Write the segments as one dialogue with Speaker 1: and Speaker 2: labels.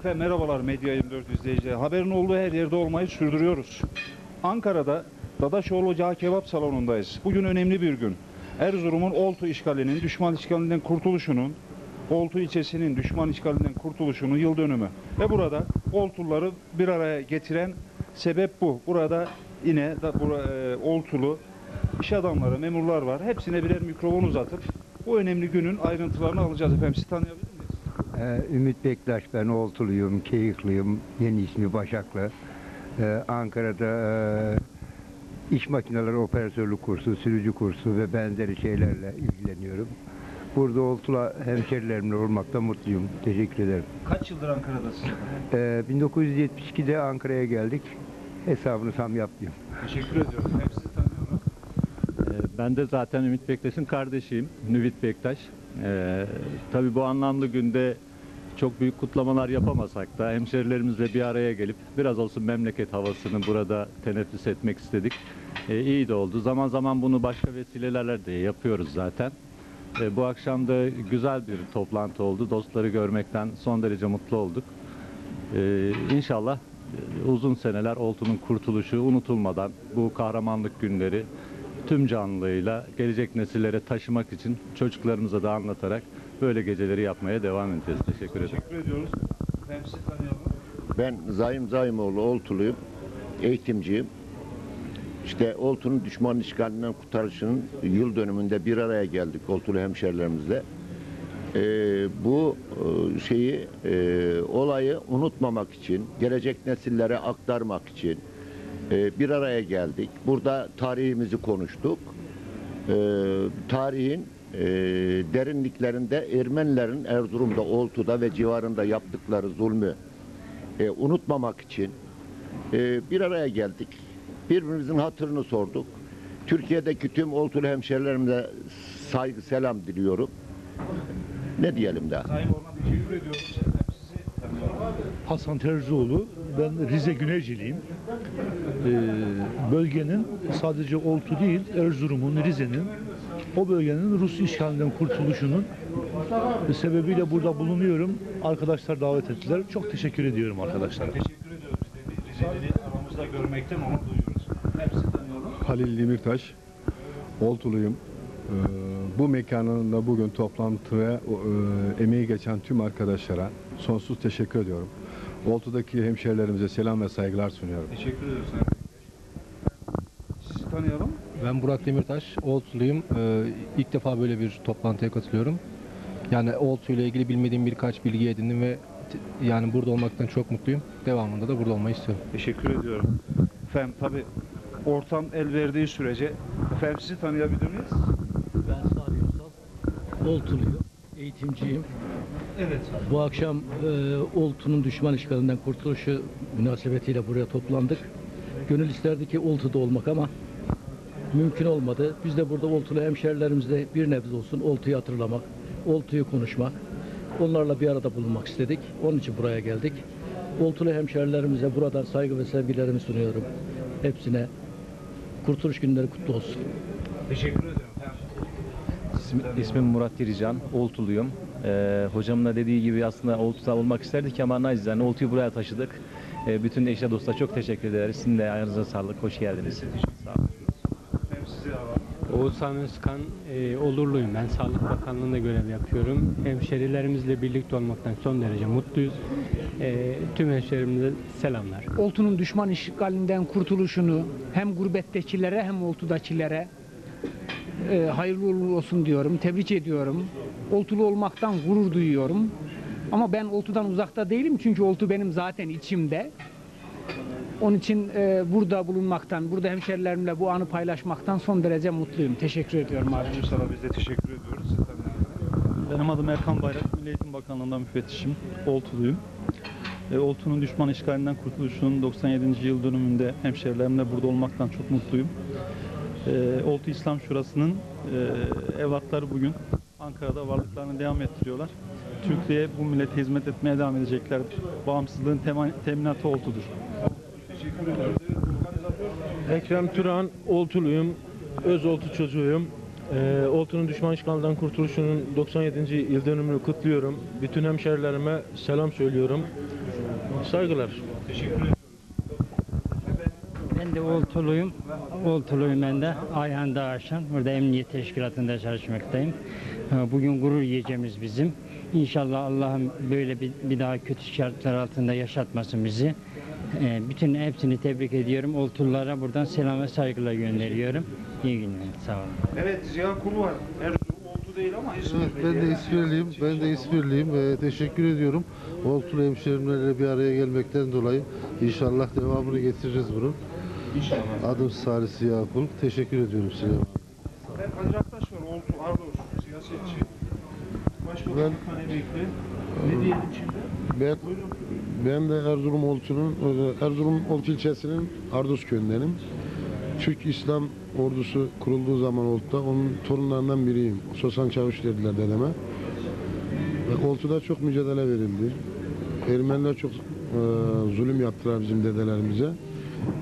Speaker 1: Efendim merhabalar Medya 24 izleyicileri. Haberin olduğu her yerde olmayı sürdürüyoruz. Ankara'da Dadaşoğlu Cağ Kebap Salonu'ndayız. Bugün önemli bir gün. Erzurum'un Oltu işgalinin, düşman işgalinden kurtuluşunun, Oltu ilçesinin düşman işgalinden kurtuluşunun yıl dönümü. Ve burada Oltuları bir araya getiren sebep bu. Burada yine da bura- e, Oltulu iş adamları, memurlar var. Hepsine birer mikrofon uzatıp bu önemli günün ayrıntılarını alacağız efendim. Sizi tanıyabilir?
Speaker 2: Ee, Ümit Bektaş ben Oltuluyum, Keyikliyim, yeni ismi Başaklı. Ee, Ankara'da e, iş makineleri operatörlük kursu, sürücü kursu ve benzeri şeylerle ilgileniyorum. Burada Oltula hemşerilerimle olmakta mutluyum. Teşekkür ederim.
Speaker 1: Kaç yıldır Ankara'dasın?
Speaker 2: Ee, 1972'de Ankara'ya geldik. Hesabını tam yapmayayım.
Speaker 1: Teşekkür ediyorum. Hem sizi tanıyorum.
Speaker 3: Ee, Ben de zaten Ümit Bektaş'ın kardeşiyim. Nüvit Bektaş. Ee, tabii bu anlamlı günde çok büyük kutlamalar yapamasak da hemşerilerimizle bir araya gelip biraz olsun memleket havasını burada teneffüs etmek istedik. Ee, iyi de oldu. Zaman zaman bunu başka vesilelerle de yapıyoruz zaten. Ee, bu akşam da güzel bir toplantı oldu. Dostları görmekten son derece mutlu olduk. Ee, inşallah e, uzun seneler Oltu'nun kurtuluşu unutulmadan bu kahramanlık günleri tüm canlılığıyla gelecek nesillere taşımak için çocuklarımıza da anlatarak böyle geceleri yapmaya devam edeceğiz. Teşekkür ederim.
Speaker 1: Teşekkür ediyoruz.
Speaker 4: Ben Zaim Zaimoğlu Oltuluyum. Eğitimciyim. İşte Oltu'nun düşman işgalinden kurtarışının yıl dönümünde bir araya geldik Oltulu hemşerilerimizle. Ee, bu e, şeyi e, olayı unutmamak için, gelecek nesillere aktarmak için e, bir araya geldik. Burada tarihimizi konuştuk. Ee, tarihin e, derinliklerinde Ermenilerin Erzurum'da, Oltu'da ve civarında yaptıkları zulmü e, unutmamak için e, bir araya geldik. Birbirimizin hatırını sorduk. Türkiye'deki tüm Oltulu hemşerilerimize saygı selam diliyorum. Ne diyelim daha?
Speaker 1: Sayın teşekkür ediyoruz.
Speaker 5: Hasan Terzioğlu. Ben Rize Güneyciliyim. Ee, bölgenin sadece Oltu değil, Erzurum'un, Rize'nin o bölgenin Rus işgalinden kurtuluşunun sebebiyle burada bulunuyorum. Arkadaşlar davet ettiler. Çok teşekkür ediyorum arkadaşlara.
Speaker 1: Teşekkür ediyoruz. Rize'leri aramızda görmekten onur duyuyoruz. Hem sizi tanıyalım.
Speaker 6: Halil Demirtaş, Oltuluyum. Ee, Bu mekanın da bugün toplantıya e, emeği geçen tüm arkadaşlara sonsuz teşekkür ediyorum. Oltu'daki hemşehrilerimize selam ve saygılar sunuyorum.
Speaker 1: Teşekkür ediyoruz. Sizi tanıyalım.
Speaker 7: Ben Burak Demirtaş, Oltuluyum. Ee, ilk defa böyle bir toplantıya katılıyorum. Yani Oltu ile ilgili bilmediğim birkaç bilgi edindim ve t- yani burada olmaktan çok mutluyum. Devamında da burada olmayı istiyorum.
Speaker 1: Teşekkür ediyorum. Efendim tabi ortam el verdiği sürece efendim sizi tanıyabilir miyiz?
Speaker 8: Ben Salih Ünsal, Oltuluyum, eğitimciyim.
Speaker 1: Evet.
Speaker 8: Bu akşam e, Oltu'nun düşman işgalinden kurtuluşu münasebetiyle buraya toplandık. Gönül isterdi ki Oltu'da olmak ama mümkün olmadı. Biz de burada Oltu'lu hemşerilerimizle bir nebze olsun Oltu'yu hatırlamak, Oltu'yu konuşmak, onlarla bir arada bulunmak istedik. Onun için buraya geldik. Oltu'lu hemşerilerimize buradan saygı ve sevgilerimi sunuyorum. Hepsine kurtuluş günleri kutlu olsun.
Speaker 1: Teşekkür ederim. Efendim.
Speaker 9: İsmi- İsmim Murat Dirican, Oltuluyum. Ee, hocamın da dediği gibi aslında Oltu'da olmak isterdik ama nacizane Oltu'yu buraya taşıdık. Ee, bütün eşe dosta çok teşekkür ederiz. Sizin de ayağınıza sağlık, hoş geldiniz. Sağ olun.
Speaker 1: Efendim sizi alalım.
Speaker 10: Oğuzhan Özkan, e, Olurluyum. Ben Sağlık Bakanlığı'nda görev yapıyorum. Hemşerilerimizle birlikte olmaktan son derece mutluyuz. E, tüm hemşerilerimize selamlar.
Speaker 11: Oltu'nun düşman işgalinden kurtuluşunu hem gurbettekilere hem Oltu'dakilere e, hayırlı uğurlu olsun diyorum. Tebrik ediyorum. Oltulu olmaktan gurur duyuyorum. Ama ben Oltu'dan uzakta değilim çünkü Oltu benim zaten içimde. Onun için e, burada bulunmaktan, burada hemşerilerimle bu anı paylaşmaktan son derece mutluyum. Teşekkür ediyorum abi.
Speaker 1: Ünsal'a biz de teşekkür ediyoruz.
Speaker 12: Benim adım Erkan Bayrak, Milli Eğitim Bakanlığı'nda müfettişim. Oltuluyum. E, Oltu'nun düşman işgalinden kurtuluşunun 97. yıl dönümünde hemşerilerimle burada olmaktan çok mutluyum. E, Oltu İslam Şurası'nın e, evlatları bugün Ankara'da varlıklarını devam ettiriyorlar. Türkiye'ye bu millete hizmet etmeye devam edeceklerdir. Bağımsızlığın teminatı Oltu'dur.
Speaker 1: Teşekkür.
Speaker 10: Ekrem Turan, Oltuluyum. Öz Oltu çocuğuyum. E, Oltu'nun düşman işgalinden kurtuluşunun 97. yıl dönümünü kutluyorum. Bütün hemşerilerime selam söylüyorum.
Speaker 13: Saygılar.
Speaker 1: Teşekkür.
Speaker 14: Ben de Oltuluyum. Oltuluyum ben de. Ayhan Dağaşan. Burada Emniyet Teşkilatı'nda çalışmaktayım. Ee, Bugün gurur yiyeceğimiz bizim. İnşallah Allah'ım böyle bir, bir daha kötü şartlar altında yaşatmasın bizi. Ee, Bütün hepsini tebrik ediyorum. Oltullara buradan selam ve saygılar gönderiyorum. İyi günler. Sağ olun.
Speaker 1: Evet Ziya Kulu var. Erzurum oldu değil ama
Speaker 15: Evet, ben de İsmirliyim. Ben de İsmirliyim. Ee, teşekkür ediyorum. Oltulu hemşehrilerle bir araya gelmekten dolayı inşallah devamını getireceğiz bunun.
Speaker 1: İnşallah.
Speaker 15: Adım Salih Siyakul. Teşekkür ediyorum size.
Speaker 1: Ben Kadir Aktaş var. Oltu, Ardos, siyasetçi. Başbakanlık emekli. Ne diyelim şimdi?
Speaker 16: Ben, ben de Erzurum Oltu'nun, e, Erzurum Oltu ilçesinin Ardos köyündenim. Türk İslam ordusu kurulduğu zaman Oltu'da onun torunlarından biriyim. Sosan Çavuş dediler dedeme. Ve Oltu'da çok mücadele verildi. Ermeniler çok e, zulüm yaptılar bizim dedelerimize.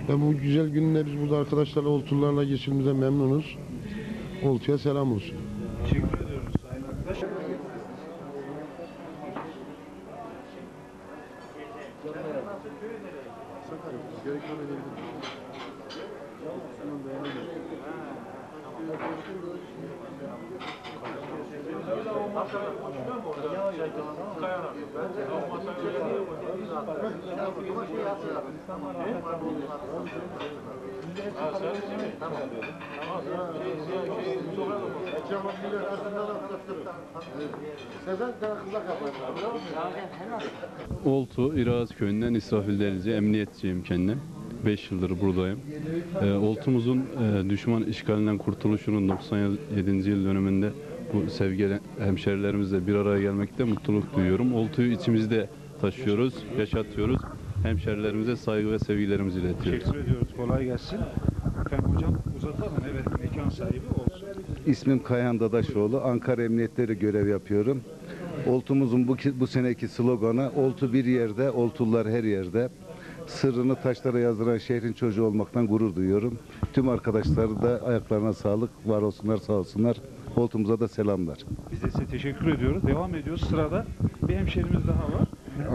Speaker 16: Ve bu güzel gününde biz burada arkadaşlarla Oltularla geçirmemize memnunuz. Oltu'ya selam olsun.
Speaker 1: Teşekkür Şaka yok. Gerekmeme değil. Şunun beğenmedim.
Speaker 17: Oltu, İraz köyünden İsrafil Denizi, emniyetçiyim kendim. 5 yıldır buradayım. Ee, Oltumuzun e, düşman işgalinden kurtuluşunun 97. yıl dönümünde bu sevgili hemşerilerimizle bir araya gelmekte mutluluk duyuyorum. Oltuyu içimizde taşıyoruz, yaşatıyoruz. Hemşerilerimize saygı ve sevgilerimizi iletiyoruz.
Speaker 1: Teşekkür ediyoruz. Kolay gelsin. Efendim hocam uzatalım. Evet mekan sahibi olsun.
Speaker 18: İsmim Kayhan Dadaşoğlu. Ankara Emniyetleri görev yapıyorum. Oltumuzun bu, bu seneki sloganı Oltu bir yerde, Oltular her yerde. Sırrını taşlara yazdıran şehrin çocuğu olmaktan gurur duyuyorum. Tüm arkadaşları da ayaklarına sağlık, var olsunlar, sağ olsunlar. Oltumuza da selamlar.
Speaker 1: Biz de size teşekkür ediyoruz. Devam ediyoruz. Sırada bir hemşerimiz daha var.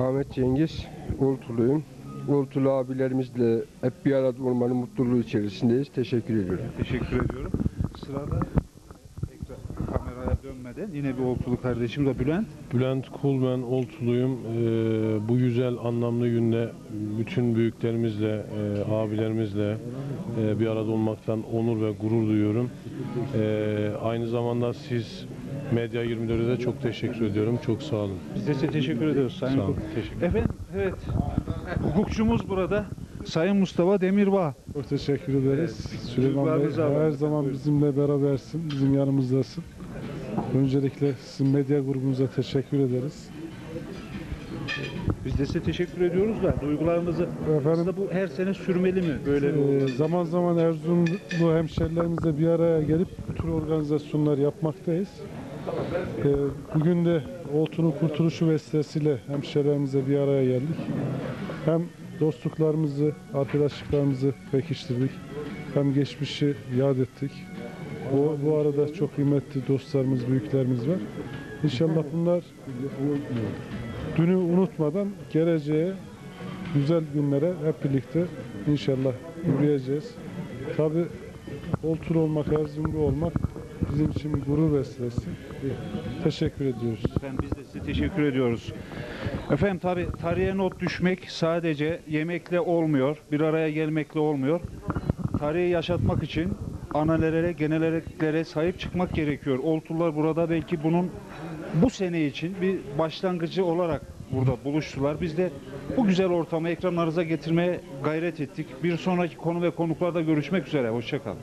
Speaker 19: Ahmet Cengiz, Oltuluyum. Oltulu abilerimizle hep bir arada olmanın mutluluğu içerisindeyiz. Teşekkür ediyorum.
Speaker 1: Teşekkür ediyorum. Sırada yine bir oltulu kardeşim de Bülent.
Speaker 20: Bülent Kul ben Oltuluyum. Ee, bu güzel anlamlı günde bütün büyüklerimizle, e, abilerimizle e, bir arada olmaktan onur ve gurur duyuyorum. Ee, aynı zamanda siz Medya 24'e de çok teşekkür ediyorum. Çok sağ olun.
Speaker 1: Biz de size teşekkür ediyoruz Sayın
Speaker 20: Sağ olun.
Speaker 1: Hukuk.
Speaker 20: Teşekkür
Speaker 1: Efendim evet hukukçumuz burada Sayın Mustafa Demirbağ.
Speaker 21: Çok teşekkür ederiz. Süleyman Bey her zaman bizimle berabersin, bizim yanımızdasın. Öncelikle sizin medya grubunuza teşekkür ederiz.
Speaker 1: Biz de size teşekkür ediyoruz da duygularınızı aslında bu her sene sürmeli mi böyle
Speaker 21: Ee, zaman zaman Erzurumlu hemşerilerimizle bir araya gelip bu tür organizasyonlar yapmaktayız. Ee, bugün de Oltu'nun kurtuluşu vesilesiyle hemşerilerimize bir araya geldik. Hem dostluklarımızı, arkadaşlıklarımızı pekiştirdik. Hem geçmişi yad ettik. Bu, bu arada çok kıymetli dostlarımız, büyüklerimiz var. İnşallah bunlar dünü unutmadan geleceğe güzel günlere hep birlikte inşallah yürüyeceğiz. Tabi Oltur olmak, Erzurumlu olmak bizim için gurur vesilesi. Teşekkür ediyoruz.
Speaker 1: Efendim biz de size teşekkür ediyoruz. Efendim tabi tarihe not düşmek sadece yemekle olmuyor, bir araya gelmekle olmuyor. Tarihi yaşatmak için analere, genelliklere sahip çıkmak gerekiyor. Oltular burada belki bunun bu sene için bir başlangıcı olarak burada buluştular. Biz de bu güzel ortamı ekranlarınıza getirmeye gayret ettik. Bir sonraki konu ve konuklarda görüşmek üzere. Hoşçakalın.